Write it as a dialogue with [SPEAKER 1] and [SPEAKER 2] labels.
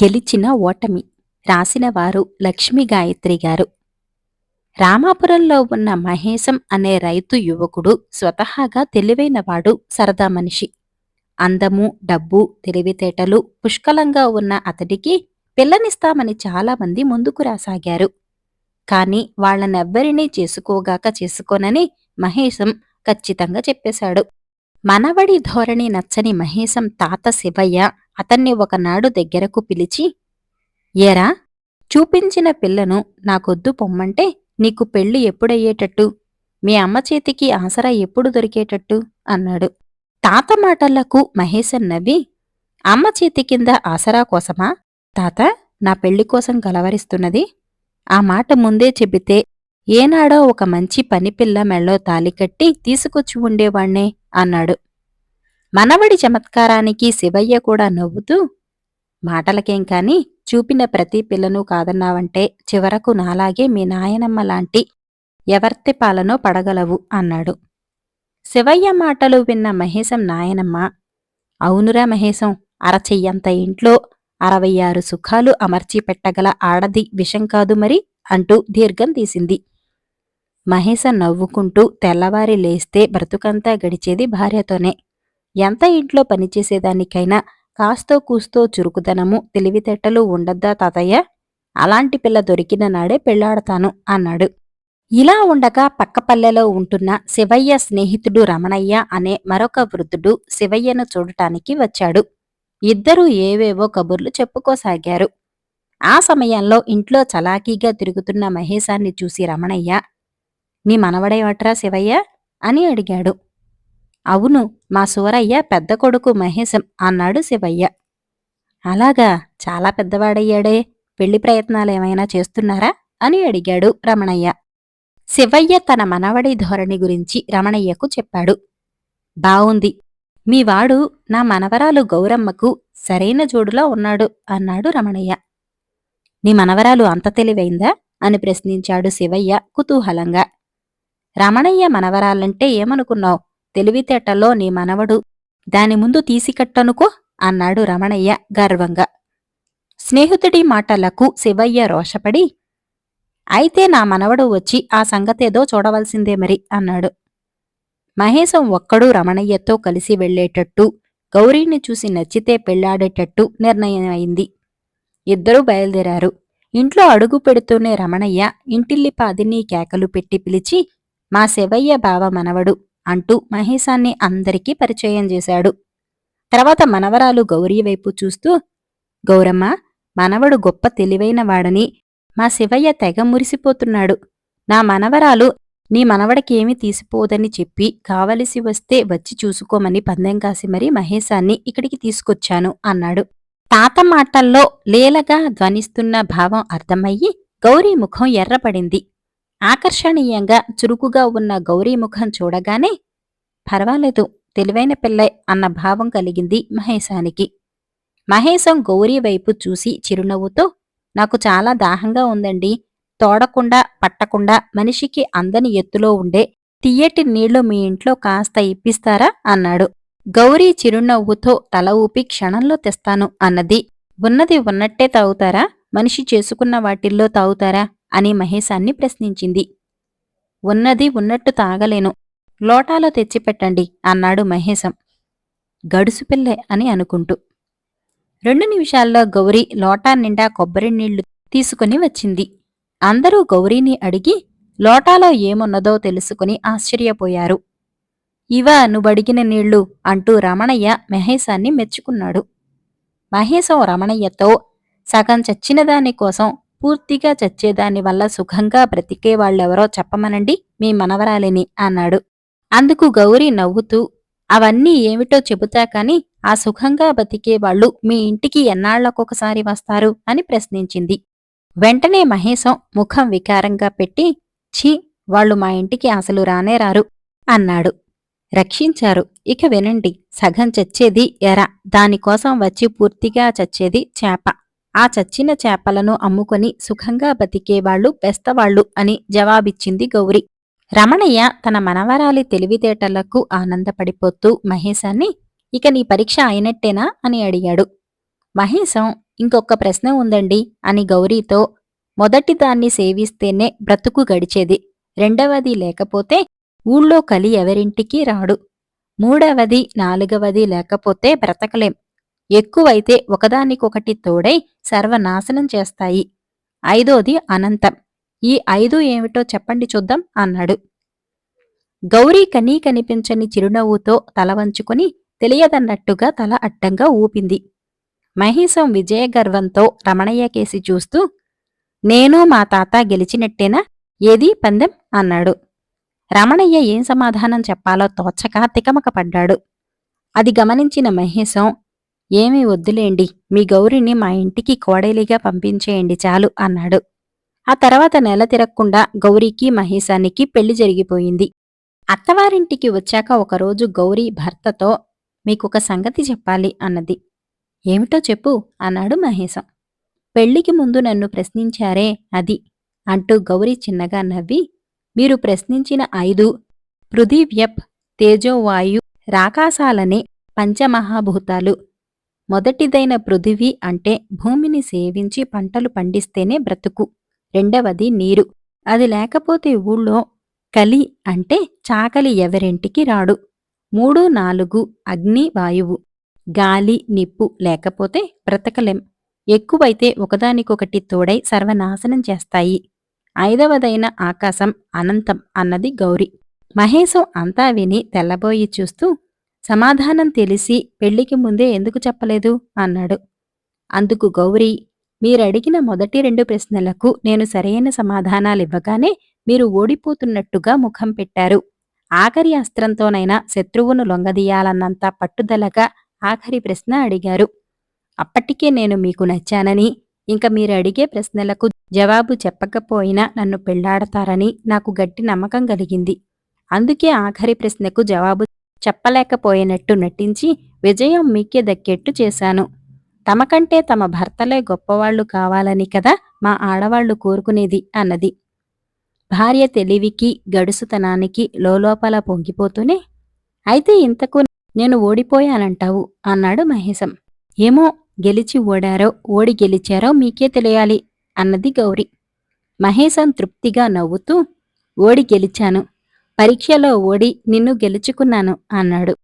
[SPEAKER 1] గెలిచిన ఓటమి రాసినవారు లక్ష్మీ గాయత్రి గారు. రామాపురంలో ఉన్న మహేశం అనే రైతు యువకుడు స్వతహాగా తెలివైనవాడు సరదా మనిషి. అందము డబ్బు తెలివితేటలు పుష్కలంగా ఉన్న అతడికి పిల్లనిస్తామని చాలామంది ముందుకు రాసాగారు. కాని వాళ్ళనెవ్వరినీ చేసుకోగాక చేసుకోనని మహేశం ఖచ్చితంగా చెప్పేశాడు. మనవడి ధోరణి నచ్చని మహేశం తాత శివయ్య అతన్ని ఒకనాడు దగ్గరకు పిలిచి ఏరా చూపించిన పిల్లను నాకొద్దు పొమ్మంటే నీకు పెళ్ళి ఎప్పుడయ్యేటట్టు? మీ అమ్మ చేతికి ఆసరా ఎప్పుడు దొరికేటట్టు? అన్నాడు. తాత మాటలకు మహేశం నవ్వి అమ్మ చేతి కింద ఆసరా కోసమా? తాత నా పెళ్ళి కోసం కలవరిస్తున్నది ఆ మాట ముందే చెబితే ఏనాడో ఒక మంచి పనిపిల్ల మెళ్ళో తాలికట్టి తీసుకొచ్చి ఉండేవాణ్ణే అన్నాడు. మనవడి చమత్కారానికి శివయ్య కూడా నవ్వుతూ మాటలకేం కాని చూపిన ప్రతి పిల్లను కాదన్నావంటే చివరకు నాలాగే మీ నాయనమ్మ లాంటి ఎవర్తి పాలనో పడగలవు అన్నాడు. శివయ్య మాటలు విన్న మహేశం నాయనమ్మ అవునురా మహేశం అరచెయ్యంత ఇంట్లో అరవై ఆరు సుఖాలు అమర్చి పెట్టగల ఆడది విషం కాదు మరి అంటూ దీర్ఘం తీసింది. మహేశం నవ్వుకుంటూ తెల్లవారి లేస్తే బ్రతుకంతా గడిచేది భార్యతోనే. ఎంత ఇంట్లో పనిచేసేదానికైనా కాస్తో కూస్తో చురుకుదనము తెలివితేటలు ఉండద్దా తాతయ్య? అలాంటి పిల్ల దొరికిన నాడే పెళ్ళాడతాను అన్నాడు. ఇలా ఉండగా పక్కపల్లెలో ఉంటున్న శివయ్య స్నేహితుడు రమణయ్య అనే మరొక వృద్ధుడు శివయ్యను చూడటానికి వచ్చాడు. ఇద్దరూ ఏవేవో కబుర్లు చెప్పుకోసాగారు. ఆ సమయంలో ఇంట్లో చలాకీగా తిరుగుతున్న మహేశాన్ని చూసి రమణయ్య నీ మనవడేవట్రా శివయ్య? అని అడిగాడు. అవును మా సూరయ్య పెద్ద కొడుకు మహేశం అన్నాడు శివయ్య. అలాగా చాలా పెద్దవాడయ్యాడే పెళ్ళి ప్రయత్నాలేమైనా చేస్తున్నారా? అని అడిగాడు రమణయ్య. శివయ్య తన మనవడి ధోరణి గురించి రమణయ్యకు చెప్పాడు. బావుంది. మీవాడు నా మనవరాలు గౌరమ్మకు సరైన జోడులో ఉన్నాడు అన్నాడు రమణయ్య. నీ మనవరాలు అంత తెలివైందా? అని ప్రశ్నించాడు శివయ్య కుతూహలంగా. రమణయ్య మనవరాలంటే ఏమనుకున్నావు? తెలివితేటల్లో నీ మనవడు. దాని ముందు తీసికట్టనుకో అన్నాడు రమణయ్య గర్వంగా. స్నేహితుడి మాటలకు శివయ్య రోషపడి అయితే నా మనవడు వచ్చి ఆ సంగతేదో చూడవలసిందే మరి అన్నాడు. మహేశం ఒక్కడూ రమణయ్యతో కలిసి వెళ్ళేటట్టు గౌరీని చూసి నచ్చితే పెళ్ళాడేటట్టు నిర్ణయమైంది. ఇద్దరూ బయలుదేరారు. ఇంట్లో అడుగు పెడుతూనే రమణయ్య ఇంటిల్లిపాదిని కేకలు పెట్టి పిలిచి మా శివయ్య బావ మనవడు. అంటూ మహేశాన్ని అందరికీ పరిచయం చేశాడు. తర్వాత మనవరాలు గౌరీ వైపు చూస్తూ గౌరమ్మ మనవడు గొప్ప తెలివైన వాడని మా శివయ్య తెగ మురిసిపోతున్నాడు. నా మనవరాలు నీ మనవడికేమీ తీసిపోదని చెప్పి కావలసి వస్తే వచ్చి చూసుకోమని పందెం కాసి మరీ మహేశాన్ని ఇక్కడికి తీసుకొచ్చాను అన్నాడు. తాత మాటల్లో లేలగా ధ్వనిస్తున్న భావం అర్థమయ్యి గౌరీ ముఖం ఎర్రపడింది. ఆకర్షణీయంగా చురుకుగా ఉన్న గౌరీ ముఖం చూడగానే పర్వాలేదు తెలివైన పిల్లై అన్న భావం కలిగింది మహేశానికి. మహేశం గౌరీ వైపు చూసి చిరునవ్వుతో నాకు చాలా దాహంగా ఉందండి. తోడకుండా పట్టకుండా మనిషికి అందని ఎత్తులో ఉండే తియ్యటి నీళ్ళు మీ ఇంట్లో కాస్త ఇప్పిస్తారా? అన్నాడు. గౌరీ చిరునవ్వుతో తల ఊపి క్షణంలో తెస్తాను అన్నది. ఉన్నది ఉన్నట్టే తాగుతారా? మనిషి చేసుకున్న వాటిల్లో తాగుతారా? అని మహేశాన్ని ప్రశ్నించింది. ఉన్నది ఉన్నట్టు తాగలేను. లోటాలో తెచ్చిపెట్టండి అన్నాడు మహేశం. గడుసుపిల్లే అని అనుకుంటూ. రెండు నిమిషాల్లో గౌరీ లోటా నిండా కొబ్బరి నీళ్ళు తీసుకుని వచ్చింది. అందరూ గౌరీని అడిగి లోటాలో ఏమున్నదో తెలుసుకుని ఆశ్చర్యపోయారు. ఇవా నువ్వడిగిన నీళ్ళు అంటూ రమణయ్య మహేశాన్ని మెచ్చుకున్నాడు. మహేశం రమణయ్యతో సగం చచ్చిన దానికోసం పూర్తిగా చచ్చేదాని వల్ల సుఖంగా బ్రతికే వాళ్ళెవరో చెప్పమనండి మీ మనవరాలిని అన్నాడు. అందుకు గౌరీ నవ్వుతూ అవన్నీ ఏమిటో చెబుతా కాని ఆ సుఖంగా బతికే వాళ్ళు మీ ఇంటికి ఎన్నాళ్ళకొకసారి వస్తారు అని ప్రశ్నించింది. వెంటనే మహేశం ముఖం వికారంగా పెట్టి ఛీ వాళ్ళు మా ఇంటికి అసలు రానే రారు అన్నాడు. రక్షించారు. ఇక వినండి సగం చచ్చేది ఎర దానికోసం వచ్చి పూర్తిగా చచ్చేది చేప. ఆ చచ్చిన చేపలను అమ్ముకొని సుఖంగా బతికేవాళ్ళు బెస్తవాళ్ళు అని జవాబిచ్చింది గౌరి. రమణయ్య తన మనవరాలి తెలివితేటలకు ఆనందపడిపోతూ మహేశాన్ని ఇక నీ పరీక్ష అయినట్టేనా? అని అడిగాడు. మహేశం ఇంకొక ప్రశ్న ఉందండి అని గౌరీతో మొదటి దాన్ని సేవిస్తేనే బ్రతుకు గడిచేది. రెండవది లేకపోతే ఊళ్ళో కలి ఎవరింటికి రాడు. మూడవది నాలుగవది లేకపోతే బ్రతకలేం. ఎక్కువైతే ఒకదానికొకటి తోడై సర్వనాశనం చేస్తాయి. ఐదోది అనంతం. ఈ ఐదు ఏమిటో చెప్పండి చూద్దాం అన్నాడు. గౌరీ కనీ కనిపించని చిరునవ్వుతో తల వంచుకొని తెలియదన్నట్టుగా తల అడ్డంగా ఊపింది. మహీసం విజయగర్వంతో రమణయ్య కేసి చూస్తూ నేను మా తాత గెలిచినట్టేనా? ఏది పందెం? అన్నాడు. రమణయ్య ఏం సమాధానం చెప్పాలో తోచక తికమక పడ్డాడు అది గమనించిన మహేశం ఏమీ వద్దులేండి. మీ గౌరిని మా ఇంటికి కోడలిగా పంపించేయండి చాలు అన్నాడు. ఆ తర్వాత నెల తిరగకుండా గౌరీకి మహేశానికి పెళ్ళి జరిగిపోయింది. అత్తవారింటికి వచ్చాక ఒకరోజు గౌరీ భర్తతో మీకొక సంగతి చెప్పాలి అన్నది. ఏమిటో చెప్పు అన్నాడు మహేశం. పెళ్ళికి ముందు నన్ను ప్రశ్నించారే అది అంటూ గౌరీ చిన్నగా నవ్వి మీరు ప్రశ్నించిన ఐదు పృథివ్యప్ తేజోవాయు రాకాశాలనే పంచమహాభూతాలు మొదటిదైన పృథివీ అంటే భూమిని సేవించి పంటలు పండిస్తేనే బ్రతుకు. రెండవది నీరు. అది లేకపోతే ఊళ్ళో కలి అంటే చాకలి ఎవరింటికి రాడు. మూడు నాలుగు అగ్ని వాయువు. గాలి నిప్పు లేకపోతే బ్రతకలెం. ఎక్కువైతే ఒకదానికొకటి తోడై సర్వనాశనం చేస్తాయి. ఐదవదైన ఆకాశం అనంతం అన్నది గౌరి. మహేశం అంతా విని తెల్లబోయి చూస్తూ సమాధానం తెలిసి పెళ్ళికి ముందే ఎందుకు చెప్పలేదు? అన్నాడు. అందుకు గౌరీ మీరడిగిన మొదటి రెండు ప్రశ్నలకు నేను సరైన సమాధానాలివ్వగానే మీరు ఓడిపోతున్నట్టుగా ముఖం పెట్టారు. ఆఖరి అస్త్రంతోనైనా శత్రువును లొంగదీయాలన్నంత పట్టుదలగా ఆఖరి ప్రశ్న అడిగారు. అప్పటికే నేను మీకు నచ్చానని ఇంక మీరు అడిగే ప్రశ్నలకు జవాబు చెప్పకపోయినా నన్ను పెళ్ళాడతారని నాకు గట్టి నమ్మకం కలిగింది. అందుకే ఆఖరి ప్రశ్నకు జవాబు చెప్పలేకపోయినట్టు నటించి విజయం మీకే దక్కేట్టు చేశాను. తమకంటే తమ భర్తలే గొప్పవాళ్ళు కావాలని కదా మా ఆడవాళ్ళు కోరుకునేది అన్నది. భార్య తెలివికి గడుసుతనానికి లోలోపల పొంగిపోతూనే అయితే ఇంతకు నేను ఓడిపోయానంటావు అన్నాడు మహేశం. ఏమో గెలిచి ఓడారో ఓడి గెలిచారో మీకే తెలియాలి అన్నది గౌరి. మహేశం తృప్తిగా నవ్వుతూ ఓడి గెలిచాను. పరీక్షలో ఓడి నిన్ను గెలుచుకున్నాను అన్నాడు.